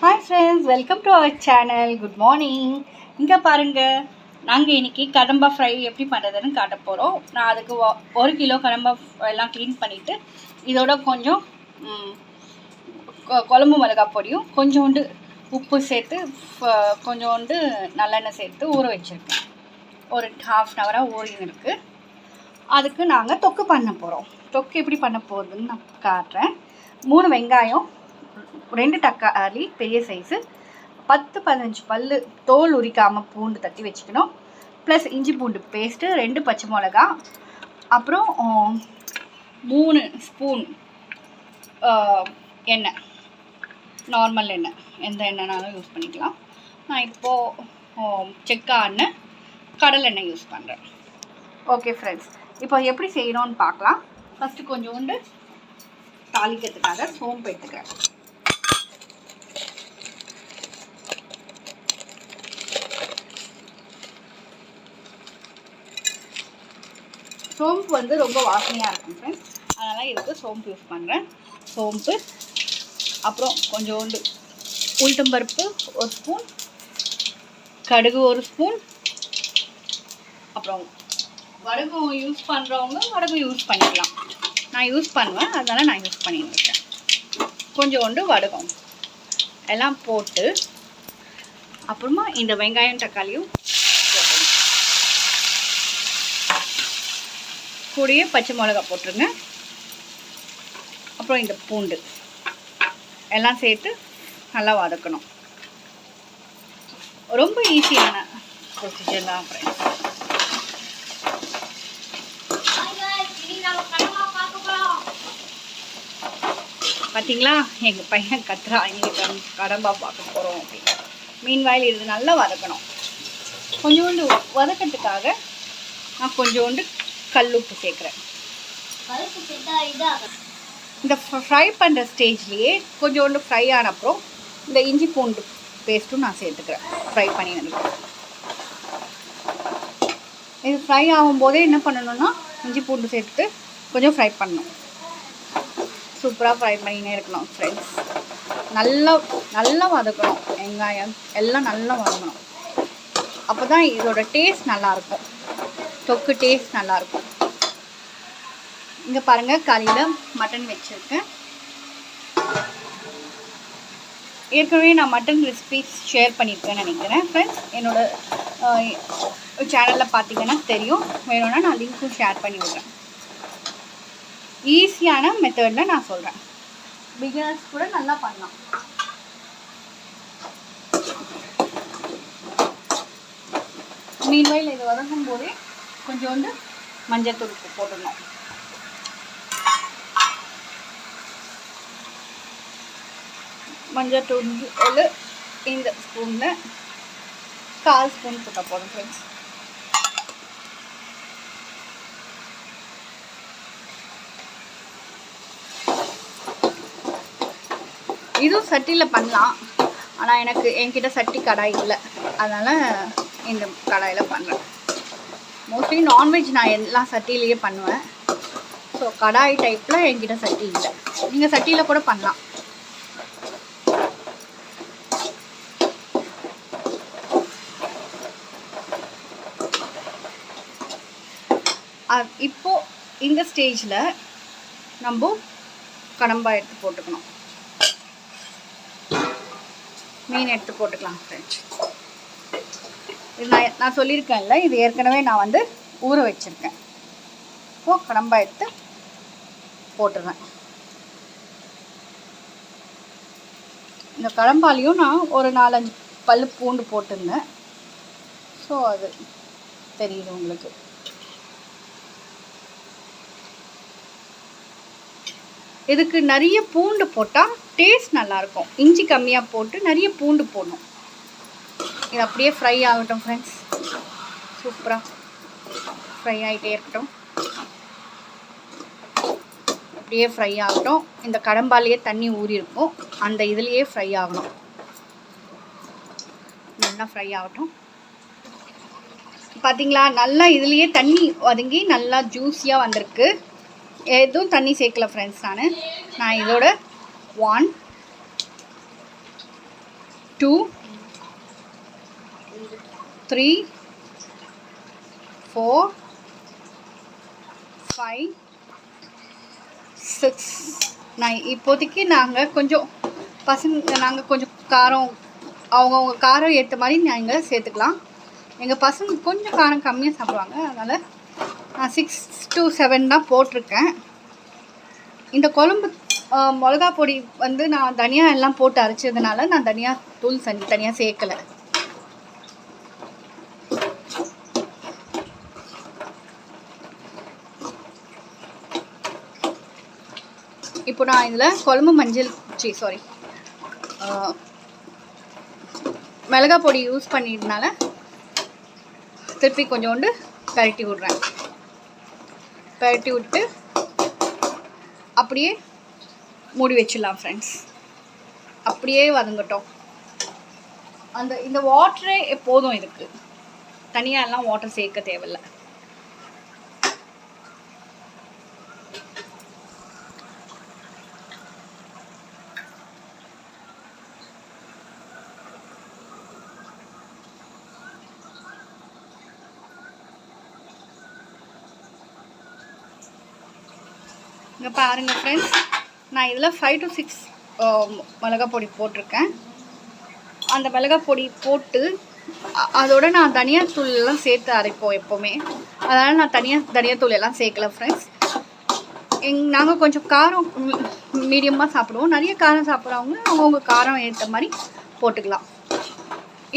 Hi friends welcome to our channel good morning இங்கே பாருங்கள் நாங்கள் இன்றைக்கி கடம்பா ஃப்ரை எப்படி பண்ணுறதுன்னு காட்ட போகிறோம் நான் அதுக்கு ஒ- ஒரு கிலோ கடம்பா எல்லாம் க்ளீன் பண்ணிவிட்டு இதோட கொஞ்சம் கொ- குழம்பு மிளகாய் பொடியும் கொஞ்சோண்டு உப்பு சேர்த்து கொஞ்சோண்டு நல்லெண்ணெய் சேர்த்து ஊற வச்சுருக்கேன் ஒரு ஹாஃப் அன் ஹவராக ஊறின்னு இருக்குது அதுக்கு நாங்கள் தொக்கு பண்ண போகிறோம் தொக்கு எப்படி பண்ண போகிறதுன்னு நான் காட்டுறேன். மூணு வெங்காயம் ரெண்டு தக்காளி பெரிய சைஸு பத்து பதினஞ்சு பல் தோல் உரிக்காமல் பூண்டு தட்டி வச்சுக்கணும். ப்ளஸ் இஞ்சி பூண்டு பேஸ்ட்டு ரெண்டு பச்சை மிளகா அப்புறம் மூணு ஸ்பூன் எண்ணெய். நார்மல் எண்ணெய். எந்த எண்ணெய்னாலும் யூஸ் பண்ணிக்கலாம். நான் இப்போது செக்கா எண்ணெய் கடலெண்ணெய் யூஸ் பண்ணுறேன் ஓகே ஃப்ரெண்ட்ஸ் இப்போ எப்படி செய்யணும்னு பார்க்கலாம். ஃபஸ்ட்டு கொஞ்சோண்டு தாளிக்கிறதுக்காக சோம்பு எடுத்துக்கிறேன். சோம்பு வந்து ரொம்ப வாசனையாக இருக்கும் ஃப்ரெண்ட்ஸ் அதனால் இதுக்கு சோம்பு யூஸ் பண்ணுறேன் சோம்பு அப்புறம் கொஞ்சோண்டு உளுத்தம்பருப்பு ஒரு ஸ்பூன் கடுகு ஒரு ஸ்பூன் அப்புறம் வடகம் யூஸ் பண்ணுறவங்க வடகம் யூஸ் பண்ணிக்கலாம். நான் யூஸ் பண்ணுவேன் அதனால் நான் யூஸ் பண்ணிட்டு கொஞ்சோண்டு வடகம். எல்லாம் போட்டு அப்புறமா இந்த வெங்காயம் தக்காளியும் கூடயே பச்சை மிளகா போட்டுருங்க. அப்புறம் இந்த பூண்டு. எல்லாம் சேர்த்து நல்லா வதக்கணும். ரொம்ப ஈஸியான ப்ரொசீஜர் தான் ஃப்ரெண்ட்ஸ் பார்த்தீங்களா எங்கள் பையன் கத்துறா. இன்னைக்கு கடம்பா பார்க்க போகிறோம் அப்படின்னு. மீன் வாயில் இது நல்லா வதக்கணும். கொஞ்சோண்டு வதக்கிறதுக்காக நான் கொஞ்சோண்டு கல்லுப்பு சேர்க்குறேன். இந்த ஃப்ரை பண்ணுற ஸ்டேஜ்லேயே கொஞ்சோண்டு ஃப்ரை ஆன அப்புறம் இந்த இஞ்சி பூண்டு பேஸ்ட்டும் நான் சேர்த்துக்கிறேன். ஃப்ரை பண்ணி நினைக்கிறேன் இது ஃப்ரை ஆகும்போதே என்ன பண்ணணும்னா இஞ்சி பூண்டு சேர்த்துட்டு கொஞ்சம் ஃப்ரை பண்ணணும். சூப்பராக ஃப்ரை பண்ணினே இருக்கணும் ஃப்ரெண்ட்ஸ் நல்லா நல்லா வதக்கணும். வெங்காயம் எல்லாம் நல்லா வதங்கணும். அப்போ தான் இதோட டேஸ்ட் நல்லாயிருக்கும் தொக்கு டேஸ்ட் நல்லாயிருக்கும் இங்கே பாருங்கள் காலையில் மட்டன் வச்சுருக்கேன். ஏற்கனவே நான் மட்டன் ரெசிபிஸ் ஷேர் பண்ணியிருக்கேன்னு நினைக்கிறேன் ஃப்ரெண்ட்ஸ் என்னோட சேனலில் பார்த்தீங்கன்னா தெரியும். வேணும்னா நான் லிங்க்கும் ஷேர் பண்ணி விடுறேன். ஈஸியான மெத்தடில் நான் சொல்கிறேன் பிகினர்ஸ் கூட நல்லா பண்ணலாம். மீன்வயல் இது வதங்கும் போதே கொஞ்சோண்டு மஞ்சள் தூள் போடணும் மஞ்சள் தூள் இந்த ஸ்பூனில் கால் ஸ்பூன் போட்ட போதும் ஃப்ரெண்ட்ஸ் இதுவும் சட்டியில் பண்ணலாம். ஆனால் எனக்கு என்கிட்ட சட்டி கடாய் இல்லை. அதனால் இந்த கடாயில் பண்ணுறேன் மோஸ்ட்லி நான்வெஜ் நான் எல்லா சட்டியிலேயே பண்ணுவேன். ஸோ கடாய் டைப்பில் என்கிட்ட சட்டி இல்லை. நீங்கள் சட்டியில் கூட பண்ணலாம். அ- இப்போ இந்த ஸ்டேஜில் நம்ம கடம்பா எடுத்து போட்டுக்கணும். மீன் எடுத்து போட்டுக்கலாம் ஃப்ரெண்ட்ஸ் இது நான் நான் சொல்லியிருக்கேன்ல இது ஏற்கனவே நான் வந்து ஊற வச்சுருக்கேன். இப்போது கடம்பா எடுத்து போட்டுருவேன். இந்த கடம்பாலையும் நான் ஒரு நாலஞ்சு பல் பூண்டு போட்டிருந்தேன். ஸோ அது தெரியுது உங்களுக்கு. இதுக்கு நிறைய பூண்டு போட்டால் டேஸ்ட் நல்லாயிருக்கும். இஞ்சி கம்மியாக போட்டு நிறைய பூண்டு போடணும். இது அப்படியே ஃப்ரை ஆகட்டும் ஃப்ரெண்ட்ஸ் சூப்பராக ஃப்ரை ஆகிட்டே இருக்கட்டும். அப்படியே ஃப்ரை ஆகட்டும். இந்த கடம்பாலேயே தண்ணி ஊறி இருக்கும். அந்த இதுலேயே ஃப்ரை ஆகணும். நல்லா ஃப்ரை ஆகட்டும். பார்த்தீங்களா நல்லா இதுலேயே தண்ணி வதங்கி நல்லா ஜூஸியாக வந்திருக்கு. எதுவும் தண்ணி சேர்க்கல ஃப்ரெண்ட்ஸ் நான். நான் இதோட one two three four five six nine. இப்போதைக்கு நாங்கள் கொஞ்சம் பசங்க நாங்கள் கொஞ்சம் காரம் அவங்கவுங்க காரம் ஏற்ற மாதிரி நாங்கள் சேர்த்துக்கலாம். எங்கள் பசங்க கொஞ்சம் காரம் கம்மியாக சாப்பிடுவாங்க. அதனால் நான் சிக்ஸ் டு செவன் தான் போட்டிருக்கேன். இந்த குழம்பு மிளகா பொடி வந்து நான் தனியாக எல்லாம் போட்டு அரைச்சதுனால நான் தனியாக தூள் தனி தனியாக சேர்க்கலை. இப்போ நான் இதில் குழம்பு மஞ்சள் சி சாரி மிளகா பொடி யூஸ் பண்ணிட்டனால திருப்பி கொஞ்சோண்டு பரட்டி விட்றேன். பரட்டி விட்டு அப்படியே மூடி வச்சிடலாம் ஃப்ரெண்ட்ஸ் அப்படியே வதங்கட்டும். அந்த இந்த வாட்டரே எப்போதும் இதுக்கு. தனியாக எல்லாம் வாட்டர் சேர்க்க தேவையில்ல. இங்கே பாருங்கள் ஃப்ரெண்ட்ஸ் நான் இதில் ஃபைவ் டு சிக்ஸ் மிளகா பொடி போட்டிருக்கேன். அந்த மிளகா பொடி போட்டு அதோட நான் தனியாக எல்லாம் சேர்த்து அரைப்போம் எப்போவுமே. அதனால் நான் தனியாக தனியாத்தூள் எல்லாம் சேர்க்கல ஃப்ரெண்ட்ஸ் எங் நாங்கள் கொஞ்சம் காரம் மீடியமாக சாப்பிடுவோம். நிறைய காரம் சாப்பிட்றவங்க அவங்கவுங்க காரம் ஏற்ற மாதிரி போட்டுக்கலாம்.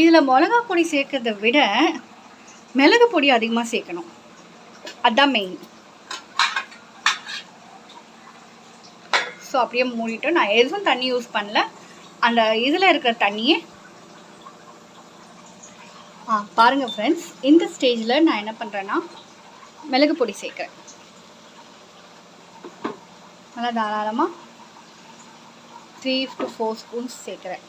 இதில் மிளகா பொடி சேர்க்கறதை விட மிளகு பொடி அதிகமாக சேர்க்கணும். அதான் மெயின் ஸோ அப்படியே மூடிட்டோம். நான் எதுவும் தண்ணி யூஸ் பண்ணல. அந்த இதில் இருக்கிற தண்ணியே. ஆ பாருங்கள் ஃப்ரெண்ட்ஸ் இந்த ஸ்டேஜில் நான் என்ன பண்ணுறேன்னா மிளகு பொடி சேர்க்குறேன். நல்லா தாராளமாக த்ரீ டு ஃபோர் ஸ்பூன்ஸ் சேர்க்குறேன்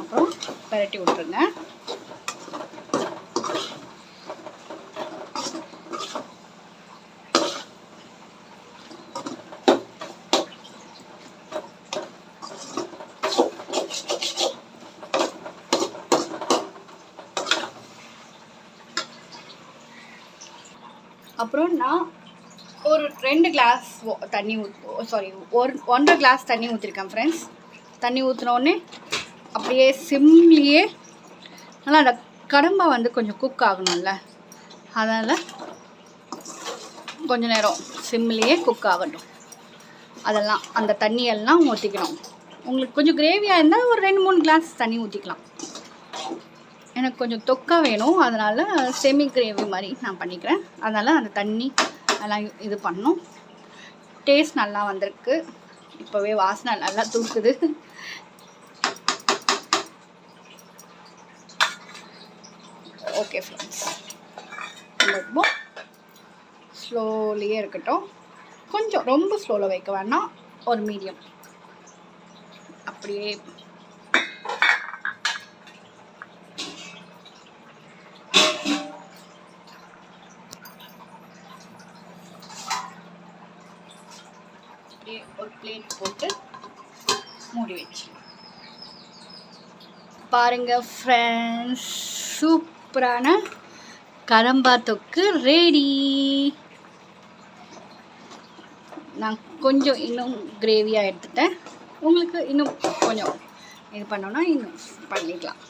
அப்புறம் பரட்டி விட்ருங்க அப்புறம் நான் ஒரு ரெண்டு கிளாஸ் தண்ணி ஊத் சாரி ஒரு ஒன்றரை கிளாஸ் தண்ணி ஊற்றிருக்கேன் ஃப்ரெண்ட்ஸ் தண்ணி ஊற்றினோடனே அப்படியே சிம்லியே நல்லா அந்த கடம்பா வந்து கொஞ்சம் குக் ஆகணும்ல. அதனால் கொஞ்ச நேரம் சிம்லேயே குக் ஆகட்டும். அதெல்லாம் அந்த தண்ணியெல்லாம் ஊற்றிக்கணும் உங்களுக்கு கொஞ்சம் கிரேவியாக இருந்தால் ஒரு ரெண்டு மூணு கிளாஸ் தண்ணி ஊற்றிக்கலாம் எனக்கு கொஞ்சம் தொக்கா வேணும். அதனால் செமி கிரேவி மாதிரி நான் பண்ணிக்கிறேன். அதனால் அந்த தண்ணி எல்லாம் இது பண்ணும். டேஸ்ட் நல்லா வந்திருக்கு. இப்போவே வாசனை நல்லா தூக்குது. ஓகே ஃப்ரெண்ட்ஸ் ரொம்ப ஸ்லோலியே இருக்கட்டும். கொஞ்சம் ரொம்ப ஸ்லோவில் வைக்க வேணாம். ஒரு மீடியம் அப்படியே. அப்படியே ஒரு பிளேட் போட்டு மூடி வச்சு. பாருங்க ஃப்ரெண்ட்ஸ் சூப்பரான கரம்பா தொக்கு ரெடி நான் கொஞ்சம் இன்னும் கிரேவியாக எடுத்துட்டேன். உங்களுக்கு இன்னும் கொஞ்சம் இது பண்ணோன்னா இன்னும் பண்ணிக்கலாம்.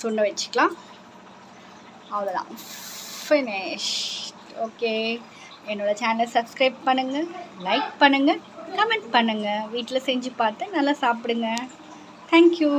சுண்ட வச்சுக்கலாம். அவ்வளோதான் ஃபினிஷ் ஓகே என்னோடய சேனலை சப்ஸ்கிரைப் பண்ணுங்கள் லைக் பண்ணுங்கள் கமெண்ட் பண்ணுங்கள் வீட்டில் செஞ்சு பார்த்து நல்லா சாப்பிடுங்க. தேங்க்யூ